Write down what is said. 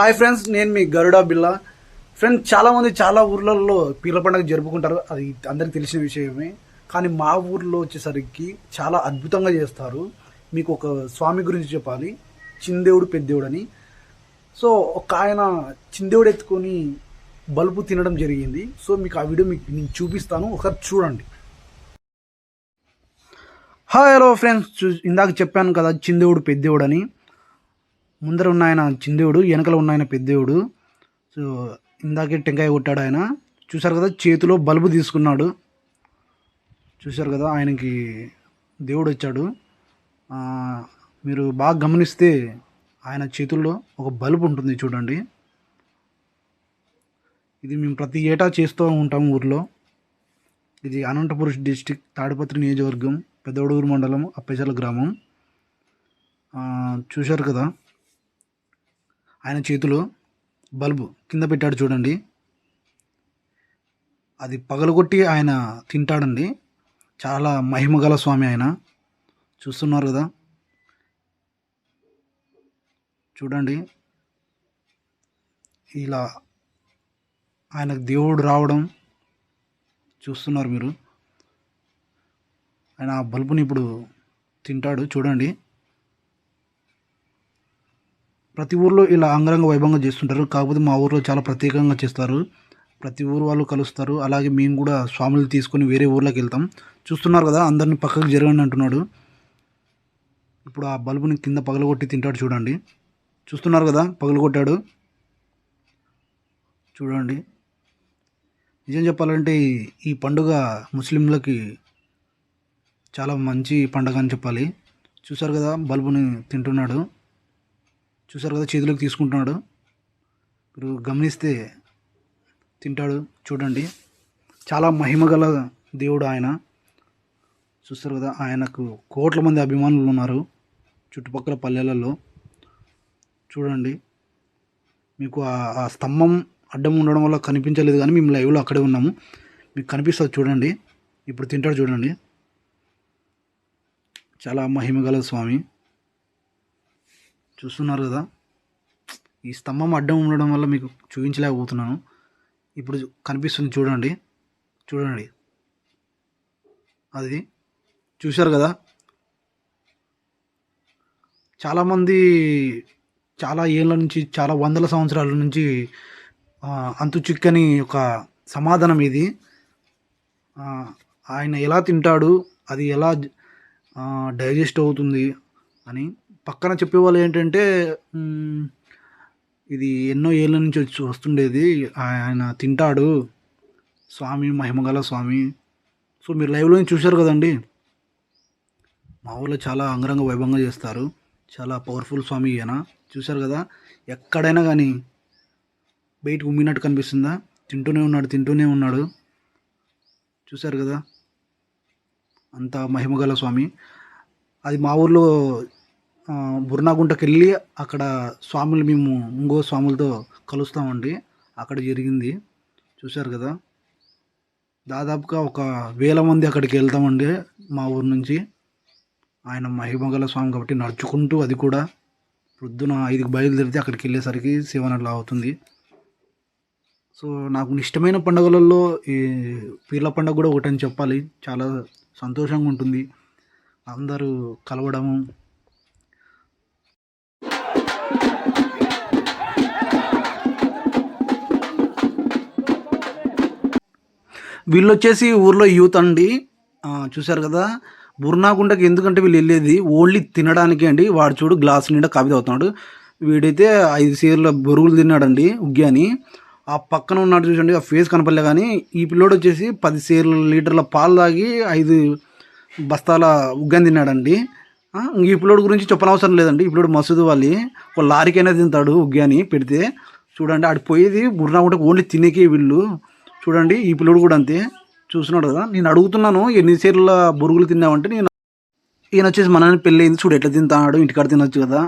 Hi friends నేను మీ గరుడా బిల్లా friends చాలామంది చాలా ఊర్లలో పీర్ల పండుగ జరుపుకుంటారు. అది అందరికి తెలిసిన విషయమే. కానీ మా ఊర్లో వచ్చేసరికి చాలా అద్భుతంగా చేస్తారు. మీకు ఒక స్వామి గురించి చెప్పాలి. చిందేవుడు పెద్దేవుడు అని సో ఒక ఆయన చిందేవుడు ఎత్తుకొని బల్బు తినడం జరిగింది. సో మీకు ఆ వీడియో మీకు నేను చూపిస్తాను. ఒకసారి చూడండి. Hi hello friends. ఇందాక చెప్పాను కదా చిందేవుడు పెద్దేవుడు అని ముందర ఉన్న ఆయన చిందేవుడు వెనకల ఉన్న ఆయన పెద్దేవుడు. సో ఇందాకే టెంకాయ కొట్టాడు ఆయన. చూశారు కదా చేతిలో బల్బు తీసుకున్నాడు. చూశారు కదా ఆయనకి దేవుడు వచ్చాడు. మీరు బాగా గమనిస్తే ఆయన చేతుల్లో ఒక బల్బు ఉంటుంది చూడండి. ఇది మేము ప్రతి ఏటా చేస్తూ ఉంటాం ఊర్లో. ఇది అనంతపురం డిస్టిక్ తాడిపత్రి నియోజకవర్గం పెద్దవడూరు మండలం అప్పేచర్ల గ్రామం. చూశారు కదా ఆయన చేతిలో బల్బు కింద పెట్టాడు చూడండి. అది పగలగొట్టి ఆయన తింటాడండి. చాలా మహిమగల స్వామి ఆయన. చూస్తున్నారు కదా. చూడండి. ఇలా ఆయనకు దేవుడు రావడం చూస్తున్నారు మీరు. ఆయన ఆ బల్బుని ఇప్పుడు తింటాడు చూడండి. ప్రతి ఊర్లో ఇలా అంగరంగ వైభవంగా చేస్తుంటారు. కాకపోతే మా ఊర్లో చాలా ప్రత్యేకంగా చేస్తారు. ప్రతి ఊరు వాళ్ళు కలుస్తారు. అలాగే మేము కూడా స్వాములు తీసుకొని వేరే ఊర్లోకి వెళ్తాం. చూస్తున్నారు కదా అందరిని పక్కకు జరగండి అంటున్నాడు. ఇప్పుడు ఆ బల్బుని కింద పగలగొట్టి తింటాడు చూడండి. చూస్తున్నారు కదా పగలగొట్టాడు. చూడండి. నిజం చెప్పాలంటే ఈ- పండుగ ముస్లింలకి చాలా మంచి పండుగ అని చెప్పాలి. చూసారు కదా బల్బుని తింటున్నాడు. చూసారు కదా చేతిలోకి తీసుకుంటున్నాడు. మీరు గమనిస్తే తింటాడు చూడండి. చాలా మహిమగల దేవుడు ఆయన. చూస్తారు కదా ఆయనకు కోట్ల మంది అభిమానులు ఉన్నారు చుట్టుపక్కల పల్లెలలో. చూడండి మీకు ఆ- ఆ స్తంభం అడ్డం ఉండడం వల్ల కనిపించలేదు కానీ మేము లైవ్లో అక్కడే ఉన్నాము. మీకు కనిపిస్తుంది చూడండి. ఇప్పుడు తింటాడు చూడండి. చాలా మహిమగల స్వామి. చూస్తున్నారు కదా. ఈ స్తంభం అడ్డం ఉండడం వల్ల మీకు చూపించలేకపోతున్నాను. ఇప్పుడు కనిపిస్తుంది చూడండి. చూడండి. అది చూశారు కదా. చాలామంది చాలా ఏళ్ళ నుంచి చాలా వందల సంవత్సరాల నుంచి అంతు చిక్కని ఒక సమాధానం ఇది. ఆయన ఎలా తింటాడు అది ఎలా డైజెస్ట్ అవుతుంది అని పక్కన చెప్పేవాళ్ళు ఏంటంటే ఇది ఎన్నో ఏళ్ళ నుంచి వచ్చి వస్తుండేది. ఆయన తింటాడు. స్వామి మహిమగల స్వామి. సో మీరు లైవ్లో చూశారు కదండి. మా ఊళ్ళో చాలా అంగరంగ వైభవంగా చేస్తారు. చాలా పవర్ఫుల్ స్వామి ఈయన. చూశారు కదా? ఎక్కడైనా కానీ బయటకు ఉమ్మినట్టు కనిపిస్తుందా? తింటూనే ఉన్నాడు తింటూనే ఉన్నాడు. చూశారు కదా? అంత మహిమగల స్వామి. అది మా ఊర్లో బుర్నాగుంటకి వెళ్ళి అక్కడ స్వాములు మేము ఇంకో స్వాములతో కలుస్తామండి. అక్కడ జరిగింది. చూశారు కదా? దాదాపుగా ఒక వేల మంది అక్కడికి వెళ్తామండి మా ఊరు నుంచి. ఆయన మహిమగల స్వామి కాబట్టి నడుచుకుంటూ అది కూడా ప్రొద్దున ఐదుకి బయలుదేరితే అక్కడికి వెళ్ళేసరికి సెవెన్ అట్లా అవుతుంది. సో నాకు ఇష్టమైన పండుగలలో ఈ పీర్ల పండుగ కూడా ఒకటని చెప్పాలి. చాలా సంతోషంగా ఉంటుంది. అందరూ కలవడము వీళ్ళు వచ్చేసి ఊర్లో యూత్ అండి. చూశారు కదా? బుర్నాగుండకి ఎందుకంటే వీళ్ళు వెళ్ళేది ఓన్లీ తినడానికి అండి. వాడు చూడు గ్లాస్ నిండా కాఫీ తాగుతున్నాడు. వీడైతే ఐదు సేర్ల బొరుగులు తిన్నాడండి ఉగ్గాని ఆ పక్కన ఉన్నాడు చూడండి ఆ ఫేస్ కనపడలే కానీ ఈ పిల్లోడు వచ్చేసి పది సీర్ల లీటర్ల పాలు తాగి ఐదు బస్తాల ఉగ్గాని తిన్నాడండి. ఈ పిల్లోడు గురించి చెప్పనవసరం లేదండి. ఈ పిల్లోడు మసూదు వాళ్ళి ఒక లారీకైనా తింటాడు ఉగ్గాని పెడితే. చూడండి ఆడిపోయేది బుర్నాగుంటకు ఓన్లీ తినేకే వీళ్ళు. చూడండి ఈ పిల్లడు కూడా అంతే. చూస్తున్నాడు కదా నేను అడుగుతున్నాను ఎన్ని చీరల బొరుగులు తిన్నావంటే నేను ఈయన వచ్చేసి మనని పెళ్ళి అయింది చూడు ఎట్లా తింటాడు ఇంటికాడ తినొచ్చు కదా